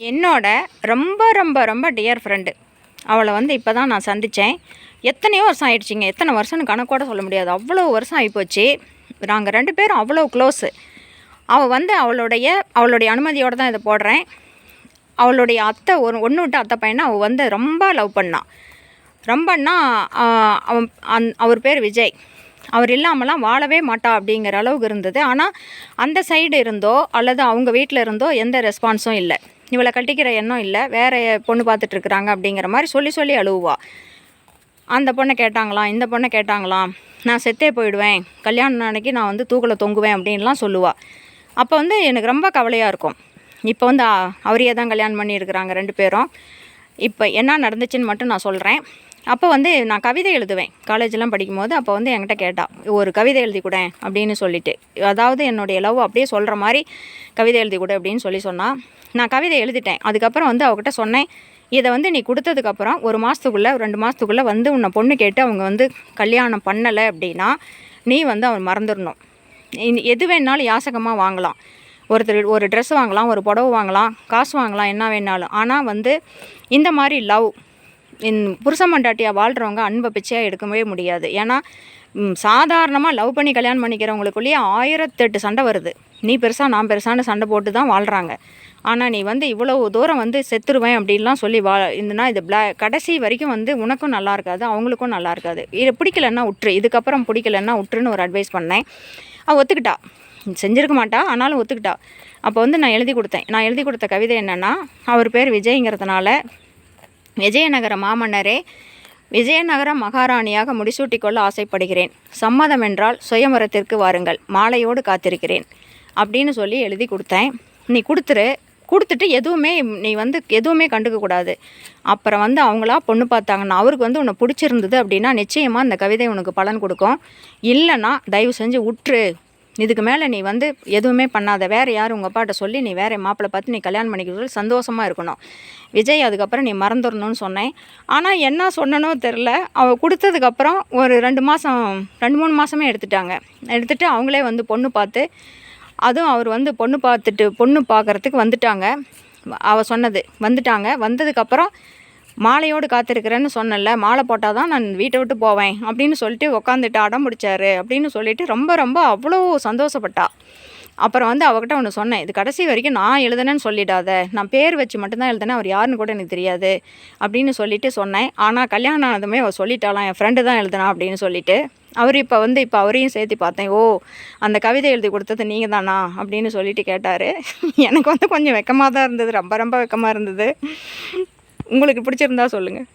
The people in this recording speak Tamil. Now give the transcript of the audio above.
என்னோட ரொம்ப ரொம்ப ரொம்ப டியர் ஃப்ரெண்டு அவளை வந்து இப்போ தான் நான் சந்தித்தேன் எத்தனையோ வருஷம் ஆயிடுச்சிங்க. எத்தனை வருஷம்னு கணக்கோட சொல்ல முடியாது. அவ்வளோ வருஷம் ஆகிப்போச்சு நாங்கள் ரெண்டு பேரும் அவ்வளோ க்ளோஸு அவள் வந்து அவளுடைய அவளுடைய அனுமதியோடு தான் இதை போடுறேன். அவளுடைய அத்தை ஒரு ஒன்று விட்டு அத்தை பையனை அவள் வந்து ரொம்ப லவ் பண்ணான் ரொம்பன்னா அவன் அந் அவர் பேர் விஜய். அவர் இல்லாமலாம் வாழவே மாட்டா அப்படிங்கிற அளவுக்கு இருந்தது. ஆனால் அந்த சைடு இருந்தோ அல்லது அவங்க வீட்டில் இருந்தோ எந்த ரெஸ்பான்ஸும் இல்லை. இவளை கட்டிக்கிற எண்ணம் இல்லை. வேற பொண்ணு பார்த்துட்டு இருக்கிறாங்க அப்படிங்கிற மாதிரி சொல்லி சொல்லி அழுவா அந்த பொண்ணை கேட்டாங்களாம் இந்த பொண்ணை கேட்டாங்களாம் நான் செத்தே போயிடுவேன். கல்யாணம் அன்னைக்கு நான் வந்து தூக்கில் தொங்குவேன் அப்படின்லாம் சொல்லுவா. அப்போ வந்து எனக்கு ரொம்ப கவலையாக இருக்கும். இப்போ வந்து அவரையே தான் கல்யாணம் பண்ணியிருக்கிறாங்க ரெண்டு பேரும். இப்போ என்ன நடந்துச்சுன்னு மட்டும் நான் சொல்கிறேன் அப்போ வந்து நான் கவிதை எழுதுவேன். காலேஜெலாம் படிக்கும்போது அப்போ வந்து என்கிட்ட கேட்டால் ஒரு கவிதை எழுதி கூட அப்படின்னு சொல்லிட்டு. அதாவது என்னுடைய லவ் அப்படியே சொல்கிற மாதிரி கவிதை எழுதி கொடு அப்படின்னு சொல்லி சொன்னால் நான் கவிதை எழுதிட்டேன். அதுக்கப்புறம் வந்து அவகிட்ட சொன்னேன் இதை வந்து நீ கொடுத்ததுக்கப்புறம் ஒரு மாதத்துக்குள்ளே ரெண்டு மாதத்துக்குள்ளே வந்து உன்னை பொண்ணு கேட்டு அவங்க வந்து கல்யாணம் பண்ணலை அப்படின்னா நீ வந்து அவன் மறந்துடணும். எது வேணாலும் யாசகமாக வாங்கலாம். ஒருத்தர் ஒரு ட்ரெஸ் வாங்கலாம் ஒரு புடவை வாங்கலாம் காசு வாங்கலாம் என்ன வேணாலும். ஆனால் வந்து இந்த மாதிரி லவ் இன் புருஷன் மண்டாட்டியாக வாழ்கிறவங்க அன்பை பிச்சையாக எடுக்கவே முடியாது. ஏன்னா சாதாரணமாக லவ் பண்ணி கல்யாணம் பண்ணிக்கிறவங்களுக்குள்ளேயே ஆயிரத்தெட்டு சண்டை வருது. நீ பெருசாக நான் பெருசான்னு சண்டை போட்டு தான் வாழ்கிறாங்க ஆனால் நீ வந்து இவ்வளோ தூரம் வந்து செத்துருவேன் அப்படின்லாம் சொல்லி வா இருந்தனா இது பிளா கடைசி வரைக்கும் வந்து உனக்கும் நல்லா இருக்காது அவங்களுக்கும் நல்லா இருக்காது. இது பிடிக்கலன்னா உற்று இதுக்கப்புறம் பிடிக்கலன்னா உற்றுன்னு ஒரு அட்வைஸ் பண்ணேன். அவள் ஒத்துக்கிட்டா. செஞ்சிருக்க மாட்டா ஆனாலும் ஒத்துக்கிட்டா. அப்போ வந்து நான் எழுதி கொடுத்தேன். நான் எழுதி கொடுத்த கவிதை என்னென்னா அவர் பேர் விஜய்ங்கிறதுனால விஜயநகர மாமன்னரே விஜயநகர மகாராணியாக முடிசூட்டிக் கொள்ள ஆசைப்படுகிறேன். சம்மதம் என்றால் சுயமரத்திற்கு வாருங்கள் மாலையோடு காத்திருக்கிறேன் அப்படின்னு சொல்லி எழுதி கொடுத்தேன். நீ கொடுத்துரு கொடுத்துட்டு எதுவுமே நீ வந்து எதுவுமே கண்டுக்கக்கூடாது அப்புறம் வந்து அவங்களா பொண்ணு பார்த்தாங்கன்னா அவருக்கு வந்து உன்னை பிடிச்சிருந்தது அப்படின்னா நிச்சயமாக அந்த கவிதை உனக்கு பலன் கொடுக்கும். இல்லைன்னா தயவு செஞ்சு உற்று இதுக்கு மேலே நீ வந்து எதுவுமே பண்ணாத. வேறு யார் உங்கள் அப்பாட்ட சொல்லி நீ வேறு மாப்பிள்ளை பார்த்து நீ கல்யாணம் பண்ணிக்கிறது சந்தோஷமாக இருக்கணும். விஜய் அதுக்கப்புறம் நீ மறந்துடணும்னு சொன்னேன். ஆனால் என்ன சொன்னனோ தெரில அவள் கொடுத்ததுக்கப்புறம் ஒரு ரெண்டு மாதம் ரெண்டு மூணு மாதமே எடுத்துட்டாங்க. எடுத்துகிட்டு அவங்களே வந்து பொண்ணு பார்த்து அதுவும் அவர் வந்து பொண்ணு பார்த்துட்டு பொண்ணு பார்க்கறதுக்கு வந்துட்டாங்க. அவள் சொன்னது வந்துட்டாங்க. வந்ததுக்கப்புறம் மாலையோடு காத்திருக்கிறேன்னு சொன்னல மாலை போட்டால் தான் நான் வீட்டை விட்டு போவேன் அப்படின்னு சொல்லிட்டு உக்காந்துட்டு அடம் பிடிச்சாரு அப்படின்னு சொல்லிட்டு ரொம்ப ரொம்ப அவ்வளோ சந்தோஷப்பட்டா. அப்புறம் வந்து அவகிட்ட ஒன்று சொன்னேன் இது கடைசி வரைக்கும் நான் எழுதுனேன்னு சொல்லிடாத. நான் பேர் வச்சு மட்டும்தான் எழுதுனேன் அவர் யாருன்னு கூட எனக்கு தெரியாது. அப்படின்னு சொல்லிட்டு சொன்னேன். ஆனால் கல்யாணம் ஆனதுமே அவள் சொல்லிட்டாலாம் என் ஃப்ரெண்டு தான் எழுதுனா? அப்படின்னு சொல்லிட்டு. அவர் இப்போ வந்து இப்போ அவரையும் சேர்த்து பார்த்தேன் ஓ அந்த கவிதை எழுதி கொடுத்தது நீங்கள் தானா? அப்படின்னு சொல்லிட்டு கேட்டார். எனக்கு வந்து கொஞ்சம் வெக்கமாக தான் இருந்தது ரொம்ப ரொம்ப வெக்கமாக இருந்தது. உங்களுக்கு பிடிச்சிருந்தா சொல்லுங்கள்